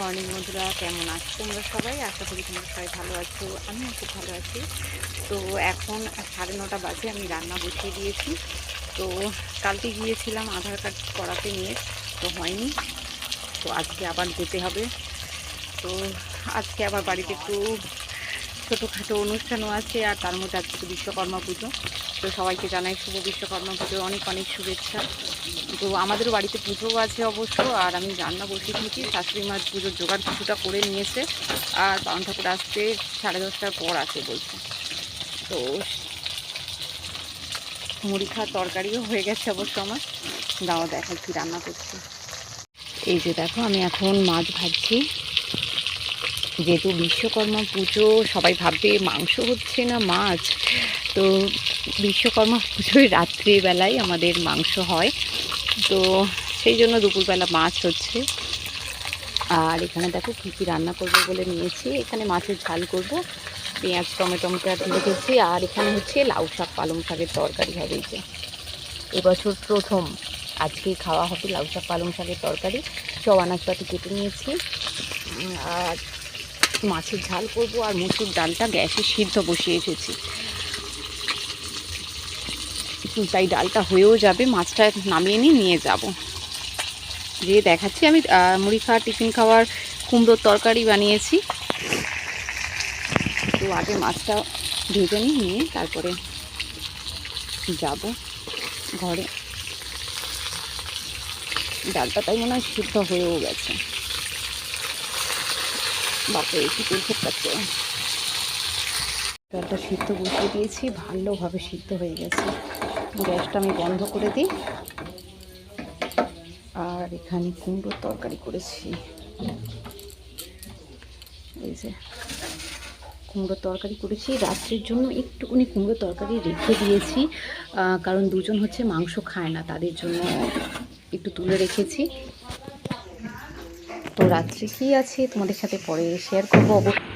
Morning বন্ধুরা, কেমন আছো তোমরা সবাই? আশা করি তোমরা সবাই ভালো আছো, আমিও খুব ভালো আছি। তো এখন সাড়ে নটা বাজে, আমি রান্না বসিয়ে দিয়েছি। তো কালকে গিয়েছিলাম আধার কার্ড করাতে নিয়ে, তো হয়নি। তো আজকে আবার যেতে হবে। তো আজকে আবার বাড়িতে একটু ছোটোখাটো অনুষ্ঠানও আছে, আর তার মধ্যে আজকে বিশ্বকর্মা পুজো। তো সবাইকে জানাই শুভ বিশ্বকর্মা পুজোর অনেক অনেক শুভেচ্ছা। তো আমাদেরও বাড়িতে পুজোও আছে অবশ্য, আর আমি রান্না বসিয়ে দিয়েছি। শাশুড়ি মাছ পুজোর জোগাড় কিছুটা করে নিয়েছে, আর পাউন ঠাকুর আসতে সাড়ে দশটার পর আছে বলছে। তো মুড়ি খাওয়ার তরকারিও হয়ে গেছে অবশ্য আমার। দাও দেখো কি রান্না করছি। এই যে দেখো, আমি এখন মাছ ভাজছি। যেহেতু বিশ্বকর্মা পুজো, সবাই ভাববে মাংস হচ্ছে না মাছ, তো বিশ্বকর্মা পুজোয় রাত্রিবেলায় আমাদের মাংস হয়। তো সেই জন্য দুপুরবেলা মাছ হচ্ছে। আর এখানে দেখো কী কী রান্না করব বলে নিয়েছি। এখানে মাছের ঝাল করব। পেঁয়াজ, টমেটো রেখেছি আর এখানে হচ্ছে লাউ শাক, পালং শাকের তরকারি হবে যে। এবছর প্রথম আজকে খাওয়া হবে লাউ শাক, পালং শাকের তরকারি। সব আনাজপাতি কেটে নিয়েছি। আর মাছের ঝাল করব। আর মুসুর ডালটা গ্যাসে সিদ্ধ বসিয়ে এসেছি। তাই ডালটা হয়েও যাবে। মাছটা নামিয়ে নিয়ে নিয়ে যাব। দিয়ে দেখাচ্ছি আমি মুড়ি খাওয়া টিফিন খাওয়ার কুমড়োর তরকারি বানিয়েছি। তো আগে মাছটা ভেজে নিয়ে তারপরে যাব ঘরে। ডালটা তাই মনে হয় সিদ্ধ হয়েও গেছে। বাপরে একটু তেল ফেটকাচ্ছে ডালটা সিদ্ধ বসিয়ে দিয়েছি, ভালোভাবে সিদ্ধ হয়ে গেছে। গ্যাসটা আমি বন্ধ করে দিই। আর এখানে কুমড়োর তরকারি করেছি। এই যে কুমড়োর তরকারি করেছি। রাত্রের জন্য একটুখানি কুমড়োর তরকারি রেখে দিয়েছি। কারণ দুজন হচ্ছে মাংস খায় না, তাদের জন্য একটু তুলে রেখেছি। তো রাত্রে কী আছে তোমাদের সাথে পরে শেয়ার করব অবশ্যই।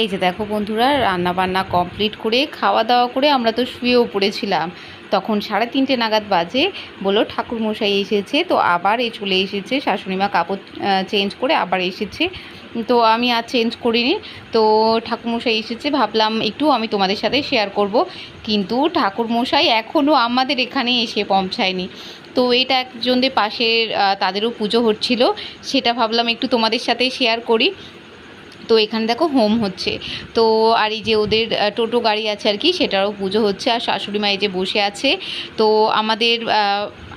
এই যে দেখো বন্ধুরা রান্না বান্না কমপ্লিট করে খাওয়া দাওয়া করে আমরা তো শুয়েও পড়েছিলাম। তখন সাড়ে তিনটে নাগাদ বাজে বলো ঠাকুর মশাই এসেছে, তো আবার এ চলে এসেছে শাশুড়িমা কাপড় চেঞ্জ করে আবার এসেছে। তো আমি আর চেঞ্জ করিনি, তো ঠাকুরমশাই এসেছে, ভাবলাম একটু আমি তোমাদের সাথে শেয়ার করব। কিন্তু ঠাকুরমশাই এখনও আমাদের এখানে এসে পৌঁছায়নি। তো এটা একজনদের পাশের তাদেরও পুজো হচ্ছিল, সেটা ভাবলাম একটু তোমাদের সাথে শেয়ার করি। তো এখানে দেখো হোম হচ্ছে। তো আর এই যে ওদের টোটো গাড়ি আছে আর কি, সেটারও পুজো হচ্ছে। আর শাশুড়ি মা এই যে বসে আছে, তো আমাদের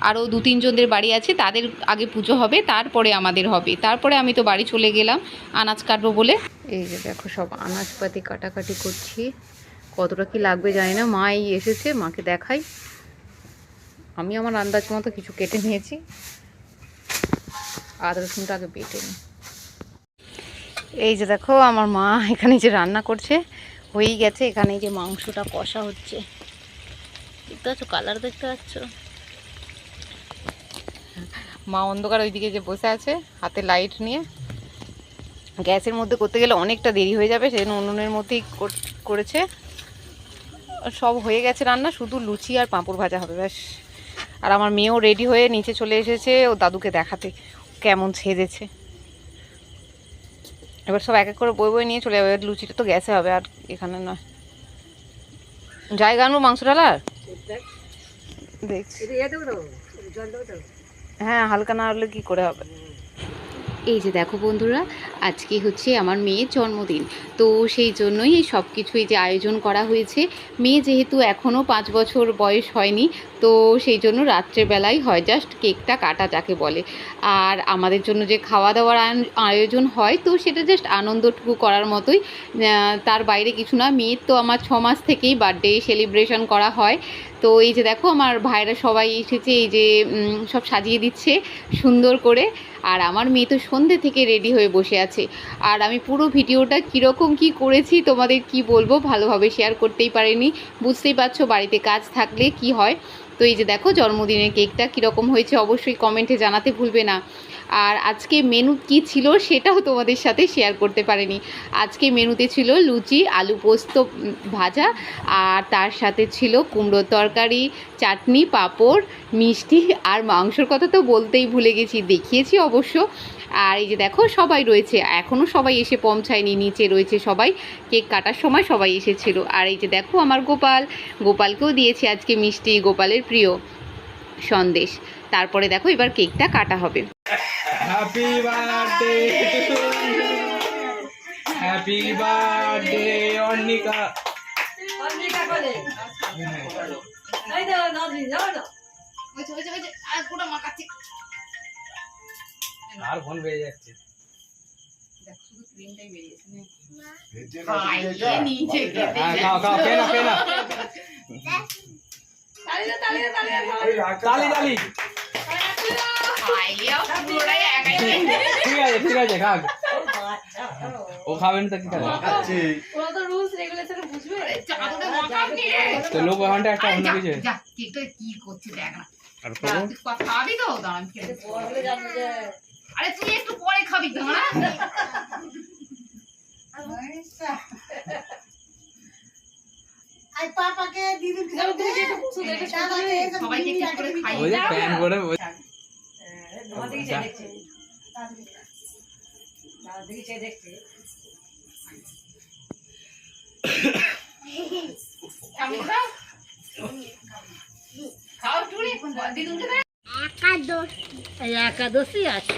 আরও দু তিনজনদের বাড়ি আছে, তাদের আগে পুজো হবে, তারপরে আমাদের হবে। তারপরে আমি তো বাড়ি চলে গেলাম, আনাজ কাটবো বলে। এই যে দেখো সব আনাজপাতি কাটাকাটি করছি। কতটা কি লাগবে জানি না, মা এই এসেছে, মাকে দেখাই। আমি আমার আন্দাজ মতো কিছু কেটে নিয়েছি। আদা রসুনটা আগে বেটে নিই। এই যে দেখো, আমার মা এখানে যে রান্না করছে, হয়েই গেছে, এখানে যে মাংসটা কষা হচ্ছে। দেখতে পাচ্ছ কালার দেখতে পাচ্ছ? মা অন্ধকার ওইদিকে যে বসে আছে, হাতে লাইট নিয়ে। গ্যাসের মধ্যে করতে গেলে অনেকটা দেরি হয়ে যাবে, সেজন্য উনুনের মধ্যেই কর- করেছে। সব হয়ে গেছে রান্না, শুধু লুচি আর পাঁপড় ভাজা হবে, ব্যাস। আর আমার মেয়েও রেডি হয়ে নিচে চলে এসেছে, ও দাদুকে দেখাতে কেমন সেজেছে। এবার সব এক এক করে বই বই নিয়ে চলে যাবে। লুচিটা তো গ্যাসে হবে, আর এখানে নয়। জায়গা আনব মাংস দেখছি। হ্যাঁ হালকা না হলে কি করে হবে? এই যে দেখো বন্ধুরা আজকে হচ্ছে আমার মেয়ের জন্মদিন। তো সেই জন্যই এই সব কিছুই যে আয়োজন করা হয়েছে। মেয়ে যেহেতু এখনও পাঁচ বছর বয়স হয়নি, তো সেই জন্য রাত্রেবেলায় হয় জাস্ট কেকটা কাটা যাকে বলে। আর আমাদের জন্য যে খাওয়া দাওয়ার আয়োজন হয়, তো সেটা জাস্ট আনন্দটুকু করার মতোই। তার বাইরে কিছু না, মেয়ের তো আমার ছ মাস থেকেই বার্থডে সেলিব্রেশন করা হয়। তো এই যে দেখো, আমার ভাইরা সবাই এসেছে, এই যে সব সাজিয়ে দিচ্ছে সুন্দর করে। আর আমার মেয়ে তো সন্ধ্যে থেকে রেডি হয়ে বসে আছে। আর আমি পুরো ভিডিওটা কীরকম কি করেছি তোমাদের কি বলব ভালোভাবে শেয়ার করতেই পারিনি। বুঝতেই পারছ বাড়িতে কাজ থাকলে কি হয়। তো এই যে দেখো জন্মদিনের কেকটা কীরকম হয়েছে অবশ্যই কমেন্টে জানাতে ভুলবে না। আর আজকে মেনু কি ছিল সেটাও তোমাদের সাথে শেয়ার করতে পারিনি। আজকে মেনুতে ছিল লুচি, আলু পোস্ত ভাজা। আর তার সাথে ছিল কুমড়োর তরকারি, চাটনি, পাঁপড়, মিষ্টি আর মাংসর কথা তো বলতেই ভুলে গেছি। দেখিয়েছি অবশ্য। আর এই যে দেখো সবাই রয়েছে। এখনও সবাই এসে পৌঁছায়নি নিচে রয়েছে সবাই। কেক কাটার সময় সবাই এসেছিল। আর এই যে দেখো আমার গোপাল। গোপালকেও দিয়েছে আজকে মিষ্টি গোপালের প্রিয় সন্দেশ। তারপরে দেখো এবার কেকটা কাটা হবে। Happy birthday happy birthday Arnika আর ফোন বেজে যাচ্ছে হ্যাঁ খাও খাও কে না। কে না তালি তালি। ঠিক আছে ঠিক আছে খাক। ও খাবেন তো কি খাবে? তো লোক ওখানটা একটা অন্য কিছু। কি করছে দেখ না। আর তুই কথা খাবি তো? দাঁড়া আমি খেয়ে দিচ্ছি। আরে তুই একটু পরে খাবি তো না আর পাপাকে দিদির খেতে দাদাকে এসব সবাইকে একটু করে খাই ওই যে প্যান করে ওই- খাও। টুরি দিদুনকে দে একাদশ। আছে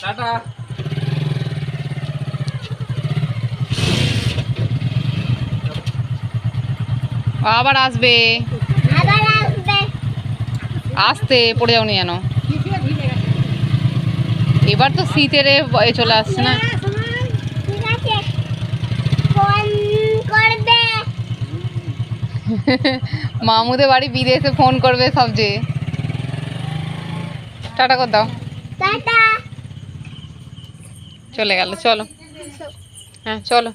টাটা। আবার আসবে। আসতে পড়ে যাওনি যেন। এবার তো শীতের চলে আসছে না ঠিক আছে ফোন করবে মামুদের বাড়ি বিদেশে ফোন করবে সবচেয়ে টাটা কর দাও। চলে গেল চলো। হ্যাঁ চলো।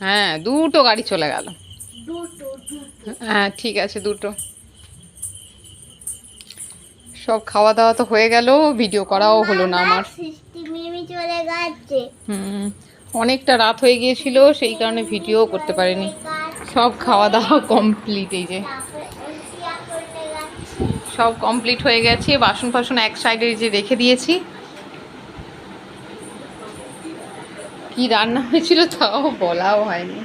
হ্যাঁ দুটো গাড়ি চলে গেল। হ্যাঁ ঠিক আছে দুটো। সব খাওয়া দাওয়া তো হয়ে গেল ভিডিও করাও হলো না আমার। হুম। অনেকটা রাত হয়ে গিয়েছিল, সেই কারণে ভিডিও করতে পারিনি। সব খাওয়া দাওয়া কমপ্লিট এই যে। সব কমপ্লিট হয়ে গেছে, বাসন ফাসন এক সাইডে যে রেখে দিয়েছি। কি রান্না হয়েছিল তাও বলাও হয়নি।